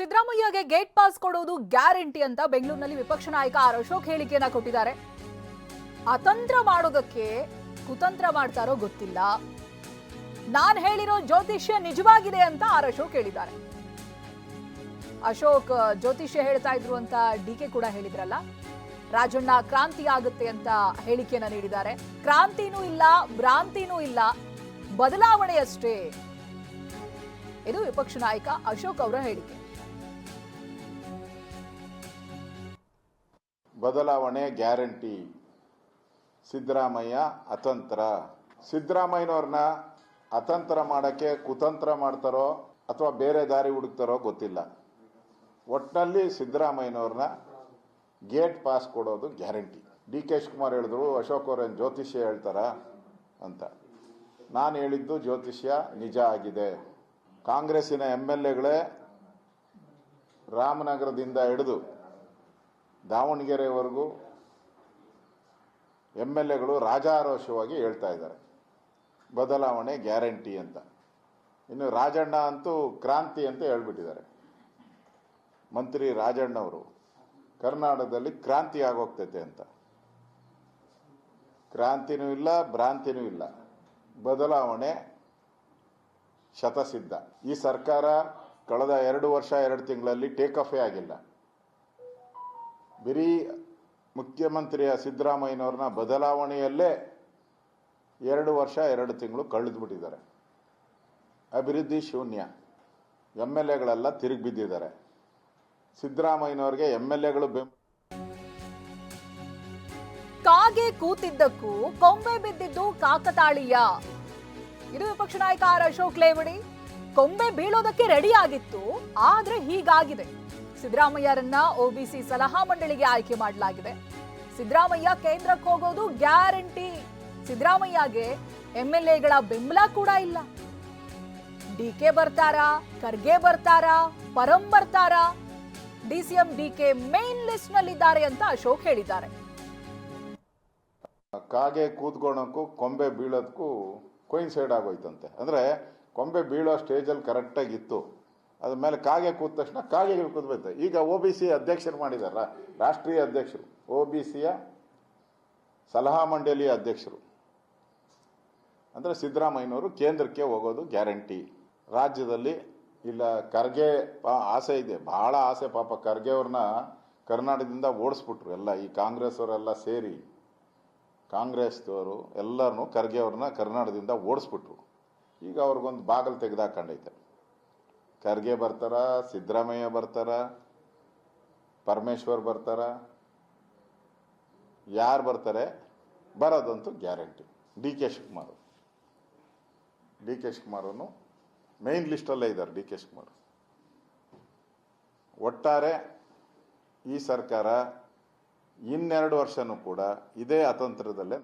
ಸಿದ್ದರಾಮಯ್ಯಗೆ gate pass ಕೊಡೋದು guarantee ಅಂತ ಬೆಂಗಳೂರಿನಲ್ಲಿ ವಿಪಕ್ಷ ನಾಯಕ ಆರ್ ಅಶೋಕ್ ಹೇಳಿಕೆಯನ್ನ ಕೊಟ್ಟಿದ್ದಾರೆ. ಅತಂತ್ರ ಮಾಡೋದಕ್ಕೆ ಕುತಂತ್ರ ಮಾಡ್ತಾರೋ ಗೊತ್ತಿಲ್ಲ. ನಾನ್ ಹೇಳಿರೋ ಜ್ಯೋತಿಷ್ಯ ನಿಜವಾಗಿದೆ ಅಂತ ಆರ್ ಅಶೋಕ್ ಹೇಳಿದ್ದಾರೆ. ಅಶೋಕ್, ಜ್ಯೋತಿಷ್ಯ ಹೇಳ್ತಾ ಇದ್ರು ಅಂತ ಡಿ ಕೆ ಕೂಡ ಹೇಳಿದ್ರಲ್ಲ. ರಾಜಣ್ಣ ಕ್ರಾಂತಿ ಆಗುತ್ತೆ ಅಂತ ಹೇಳಿಕೆಯನ್ನ ನೀಡಿದ್ದಾರೆ. ಕ್ರಾಂತಿನೂ ಇಲ್ಲ, ಭ್ರಾಂತಿನೂ ಇಲ್ಲ. ಬದಲಾವಣೆಯಷ್ಟೇ. ಇದು ವಿಪಕ್ಷ ನಾಯಕ ಅಶೋಕ್ ಅವರ ಹೇಳಿಕೆ. ಬದಲಾವಣೆ ಗ್ಯಾರಂಟಿ. ಸಿದ್ದರಾಮಯ್ಯ ಅತಂತ್ರ. ಸಿದ್ದರಾಮಯ್ಯನವ್ರನ್ನ ಅತಂತ್ರ ಮಾಡೋಕ್ಕೆ ಕುತಂತ್ರ ಮಾಡ್ತಾರೋ ಅಥವಾ ಬೇರೆ ದಾರಿ ಹುಡುಕ್ತಾರೋ ಗೊತ್ತಿಲ್ಲ. ಒಟ್ಟಿನಲ್ಲಿ ಸಿದ್ದರಾಮಯ್ಯನವ್ರನ್ನ ಗೇಟ್ ಪಾಸ್ ಕೊಡೋದು ಗ್ಯಾರಂಟಿ. ಡಿ ಕೆ ಶಿವಕುಮಾರ್ ಹೇಳಿದ್ರು, ಅಶೋಕ್ ಅವರೇನು ಜ್ಯೋತಿಷ್ಯ ಹೇಳ್ತಾರ? ಅಂತ. ನಾನು ಹೇಳಿದ್ದು ಜ್ಯೋತಿಷ್ಯ ನಿಜ ಆಗಿದೆ. ಕಾಂಗ್ರೆಸ್ಸಿನ ಎಂ ಎಲ್ ಎಗಳೇ ರಾಮನಗರದಿಂದ ಹಿಡಿದು ದಾವಣಗೆರೆವರೆಗೂ ಎಂ ಎಲ್ ಎಗಳು ರಾಜಾರೋಷವಾಗಿ ಹೇಳ್ತಾ ಇದ್ದಾರೆ. ಬದಲಾವಣೆ ಗ್ಯಾರಂಟಿ ಅಂತ. ಇನ್ನು ರಾಜಣ್ಣ ಅಂತೂ ಕ್ರಾಂತಿ ಅಂತ ಹೇಳ್ಬಿಟ್ಟಿದ್ದಾರೆ. ಮಂತ್ರಿ ರಾಜಣ್ಣವರು, ಕರ್ನಾಟಕದಲ್ಲಿ ಕ್ರಾಂತಿ ಆಗೋಗ್ತೈತೆ ಅಂತ. ಕ್ರಾಂತಿನೂ ಇಲ್ಲ, ಭ್ರಾಂತಿನೂ ಇಲ್ಲ. ಬದಲಾವಣೆ ಶತಸಿದ್ಧ. ಈ ಸರ್ಕಾರ ಕಳೆದ ಎರಡು ವರ್ಷ, ಎರಡು ತಿಂಗಳಲ್ಲಿ ಟೇಕ್ ಆಫೇ ಆಗಿಲ್ಲ. ಬರೀ ಮುಖ್ಯಮಂತ್ರಿಯ ಸಿದ್ದರಾಮಯ್ಯನವ್ರನ್ನ ಬದಲಾವಣೆಯಲ್ಲೇ ಎರಡು ವರ್ಷ, ಎರಡು ತಿಂಗಳು ಕಳೆದುಬಿಟ್ಟಿದ್ದಾರೆ. ಅಭಿವೃದ್ಧಿ ಶೂನ್ಯ. ಎಂ ಎಲ್ ಎಗಳೆಲ್ಲ ತಿರುಗಿ ಬಿದ್ದಿದ್ದಾರೆ. ಸಿದ್ದರಾಮಯ್ಯನವ್ರಿಗೆ ಎಂ ಎಲ್ ಎಗಳು ಬೆಂಬಲ ಕಾಗೆ ಕೂತಿದ್ದಕ್ಕೂ ಕೊಂಬೆ ಬಿದ್ದಿದ್ದು ಕಾಕತಾಳೀಯ. ಇದು ವಿಪಕ್ಷ ನಾಯಕ ಆರ್ ಅಶೋಕ್ ಲೇವಡಿ. ಕೊಂಬೆ ಬೀಳೋದಕ್ಕೆ ರೆಡಿ ಆಗಿತ್ತು, ಆದ್ರೆ ಹೀಗಾಗಿದೆ. ಸಿದ್ದರಾಮಯ್ಯರನ್ನ ಒಬಿಸಿ ಸಲಹಾ ಮಂಡಳಿಗೆ ಆಯ್ಕೆ ಮಾಡಲಾಗಿದೆ. ಸಿದ್ದರಾಮಯ್ಯ ಕೇಂದ್ರಕ್ಕೆ ಹೋಗೋದು ಗ್ಯಾರಂಟಿ. ಸಿದ್ದರಾಮಯ್ಯಗೆ ಎಂ ಎಲ್ ಎಗಳ ಬೆಂಬಲ ಕೂಡ ಇಲ್ಲ. ಡಿ ಕೆ ಬರ್ತಾರಾ, ಖರ್ಗೆ ಬರ್ತಾರಾ, ಪರಂ ಬರ್ತಾರಾ? ಡಿ ಕೆ ಮೇನ್ ಲಿಸ್ಟ್ ನಲ್ಲಿದ್ದಾರೆ ಅಂತ ಅಶೋಕ್ ಹೇಳಿದ್ದಾರೆ. ಕಾಗೆ ಕೂತ್ಕೊಳಕ್ಕೂ ಕೊಂಬೆ ಬೀಳೋದಕ್ಕೂ ಕೊಯಿನ್ಸೈಡ್ ಆಗೋಯ್ತಂತೆ. ಅಂದರೆ ಕೊಂಬೆ ಬೀಳೋ ಸ್ಟೇಜಲ್ಲಿ ಕರೆಕ್ಟಾಗಿ ಇತ್ತು. ಅದ್ರ ಮೇಲೆ ಕಾಗೆ ಕೂತ ತಕ್ಷಣ ಕಾಗೆ ಕೂತ್ಬೇಕು ಈಗ ಓ ಬಿ ಸಿ ಅಧ್ಯಕ್ಷರು ಮಾಡಿದಾರ ರಾಷ್ಟ್ರೀಯ ಅಧ್ಯಕ್ಷರು ಒ ಬಿ ಸಿಯ ಸಲಹಾ ಮಂಡಳಿಯ ಅಧ್ಯಕ್ಷರು. ಅಂದರೆ ಸಿದ್ದರಾಮಯ್ಯನವರು ಕೇಂದ್ರಕ್ಕೆ ಹೋಗೋದು ಗ್ಯಾರಂಟಿ. ರಾಜ್ಯದಲ್ಲಿ ಇಲ್ಲ, ಖರ್ಗೆ ಆಸೆ ಇದೆ, ಬಹಳ ಆಸೆ ಪಾಪ ಖರ್ಗೆ ಅವ್ರನ್ನ ಕರ್ನಾಟಕದಿಂದ ಓಡಿಸ್ಬಿಟ್ರು ಎಲ್ಲ, ಈ ಕಾಂಗ್ರೆಸ್ ಅವರೆಲ್ಲ ಸೇರಿ. ಕಾಂಗ್ರೆಸ್ದವರು ಎಲ್ಲರನ್ನೂ ಖರ್ಗೆ ಅವ್ರನ್ನ ಕರ್ನಾಟಕದಿಂದ ಓಡಿಸ್ಬಿಟ್ರು. ಈಗ ಅವ್ರಿಗೊಂದು ಬಾಗಿಲು ತೆಗೆದಾಕೊಂಡೈತೆ. ಖರ್ಗೆ ಬರ್ತಾರ, ಸಿದ್ದರಾಮಯ್ಯ ಬರ್ತಾರ, ಪರಮೇಶ್ವರ್ ಬರ್ತಾರ. ಯಾರು ಬರ್ತಾರೆ? ಬರೋದಂತೂ guarantee. D K Shivakumar D K ಶಿವಕುಮಾರನು main ಲಿಸ್ಟಲ್ಲೇ ಇದ್ದಾರೆ ಡಿ ಕೆ ಶಿವಕುಮಾರ್ ಒಟ್ಟಾರೆ ಈ ಸರ್ಕಾರ ಇನ್ನೆರಡು ವರ್ಷನೂ ಕೂಡ ಇದೇ ಅತಂತ್ರದಲ್ಲೇ